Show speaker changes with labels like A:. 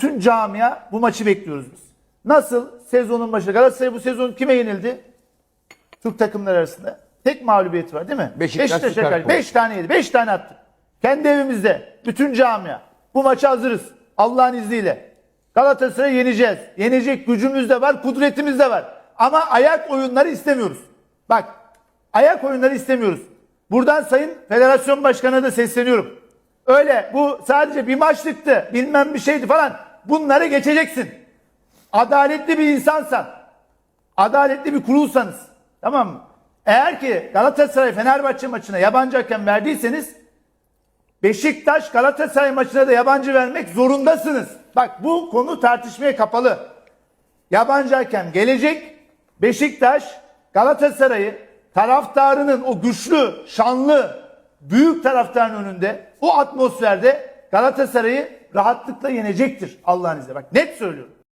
A: bütün camia bu maçı bekliyoruz biz. Nasıl sezonun başı Galatasaray bu sezon kime yenildi? Türk takımları arasında. Tek mağlubiyeti var değil mi?
B: Beşiktaş
A: Beşiktaş'a karşı. 5 tane yedi. 5 tane attı. Kendi evimizde. Bütün camia. Bu maça hazırız. Allah'ın izniyle. Galatasaray'ı yeneceğiz. Yenecek gücümüz de var, kudretimiz de var. Ama ayak oyunları istemiyoruz. Bak, ayak oyunları istemiyoruz. Buradan Sayın Federasyon Başkanı'na da sesleniyorum. Öyle bu sadece bir maçlıktı, bilmem bir şeydi falan. Bunları geçeceksin. Adaletli bir insansan, adaletli bir kurulsanız, tamam mı? Eğer ki Galatasaray Fenerbahçe maçına yabancı hakem verdiyseniz Beşiktaş Galatasaray maçına da yabancı vermek zorundasınız. Bak bu konu tartışmaya kapalı. Yabancı hakem gelecek. Beşiktaş Galatasaray'ı taraftarının o güçlü, şanlı, büyük taraftarın önünde o atmosferde Galatasaray'ı rahatlıkla yenecektir Allah'ın izniyle. Bak net söylüyorum.